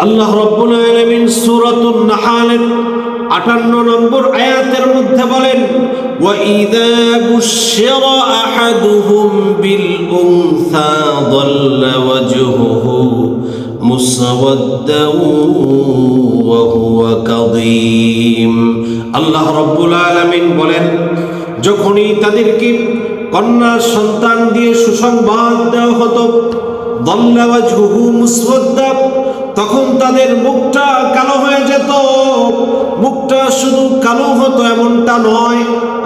আল্লাহ রব্বুল আলামিন সূরাতুন নাহালের 58 নম্বর আয়াতের মধ্যে বলেন وَإِذَا بُشِّرَ أَحَدُهُم بِالْأُنثَى ظَلَّ وَجْهُهُ مُسْوَدًّا وَهُوَ كَظِيمٌ আল্লাহ রব্বুল আলামিন বলেন যখনই তাদেরকে কন্যা সন্তান দিয়ে সুসংবাদ দেওয়া হতো দল্লাওয়াজহুহু মুসওয়াদ্দা তখন তাদের মুখটা কালো হয়ে যেত। মুখটা শুধু কালো হতো এমনটা নয়,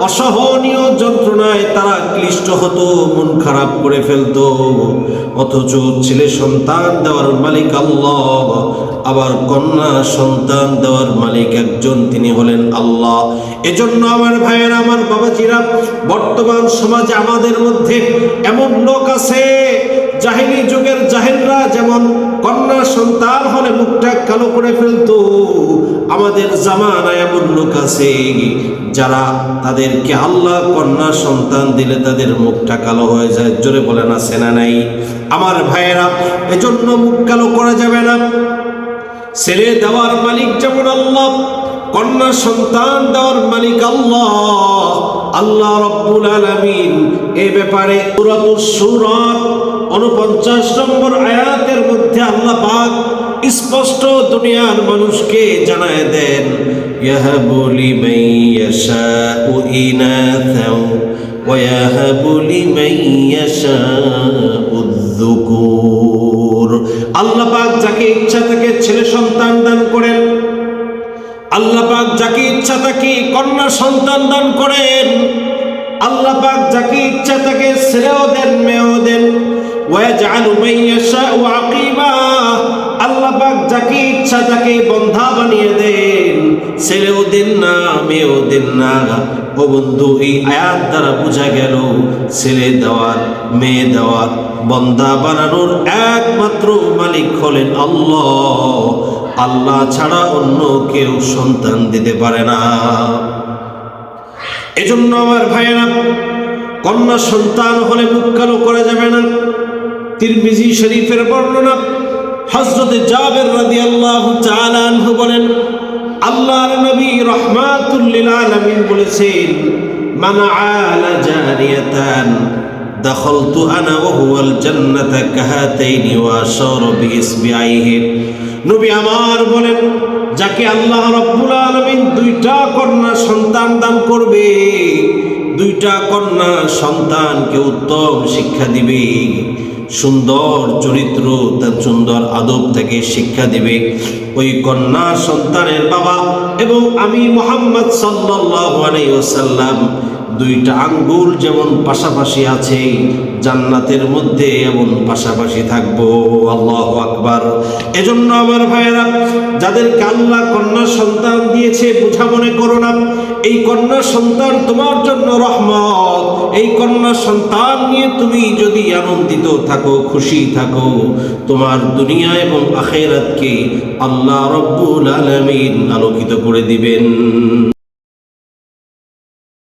অসহনীয় যন্ত্রণায় তারা ক্লিষ্ট হতো, মন খারাপ করে ফেলতো। অথচ ছেলে সন্তান দেওয়ার মালিক আল্লাহ, আবার কন্যা সন্তান দেওয়ার মালিক একজন, তিনি হলেন আল্লাহ। এজন্য আমার ভাইয়ের, আমার বাবাজিরা, বর্তমান সমাজে আমাদের মধ্যে এমন লোক আছে জাহিনী যুগের জাহেলরা যেমন কন্যা সন্তান হলে মুখটা কালো করে ফেলতো, আমাদের জামানায় এমন লোক আছে যারা তাদেরকে আল্লাহ কন্যা সন্তান দিলে তাদের মুখটা কালো হয়ে যায়। জোরে বলে না সেনা নাই? আমার ভাইয়েরা, এজন্য মুখ কালো করা যাবে না। ছেলে দেওয়ার মালিক যেমন আল্লাহ, কন্যা সন্তান দেওয়ার মালিক আল্লাহ। আল্লাহ রব্বুল আলামিন এ ব্যাপারে সূরাতুস 49 নম্বর আয়াতের মধ্যে আল্লাহ পাক স্পষ্ট দুনিয়ার মানুষকে জানায় দেন ইয়াশাউ আল্লাহ পাক যাকে ইচ্ছা তাকে ছেলে সন্তান দান করেন। আল্লাহ পাক যাকে ইচ্ছা কন্যা সন্তান দান করেন। আল্লাহ পাক যাকে ইচ্ছা ছেলেও দেন ওয়াজআলু মান ইয়াশাউ আকিবা আল্লাহ পাক যাকে ইচ্ছা তাকে বন্ধা বানিয়ে দেন। ছেলেও দেন না, মেয়েও দেন না। ও বন্ধু, এই আয়াত দ্বারা বোঝা গেল, ছেলে দেওয়ার, মেয়ে দেওয়ার, বন্ধা বানানোর একমাত্র মালিক হলেন আল্লাহ। আল্লাহ ছাড়া অন্য কেউ সন্তান দিতে পারে না। এজন্য আমার ভাইয়েরা, কন্যা সন্তান হলে মুখ করা যাবে না। তিরমিজি শরীফের বর্ণনা হজরতে জাবের রাজি আল্লাহ চালানহু বলেন, আল্লাহর নবী রহমাতুল্লিল আলমিন বলেছেন, মানা আলা জারিয়াতান, দখলতু আনা ওহুয়াল জান্নাতা কাহাতাইনি ওয়া শারবি ইসবিআইহি নবী আমার বলেন, যাকে আল্লাহ রাব্বুল আলমিন দুইটা কন্যা সন্তান দান করবে, দুইটা কন্যা সন্তানকে উত্তম শিক্ষা দিবে। সুন্দর চরিত্র, তার সুন্দর আদব থেকে শিক্ষা দিবে। ওই কন্যা সন্তানের বাবা এবং আমি মোহাম্মদ ওয়াসাল্লাম দুইটা আঙ্গুল যেমন পাশাপাশি আছে, জান্নাতের মধ্যে এমন পাশাপাশি থাকব। আল্লাহ আকবার। এজন্য আমার ভাইয়েরা যাদের আল্লাহ কন্যা সন্তান দিয়েছে, বোঝা মনে করো না এই কন্যা সন্তান তোমার জন্য রহমত। এই কন্যা সন্তান নিয়ে তুমি যদি আনন্দিত থাকো, খুশি থাকো, তোমার দুনিয়া এবং আখেরাতকে আল্লাহ রব্বুল আলমিন আলোকিত করে দিবেন।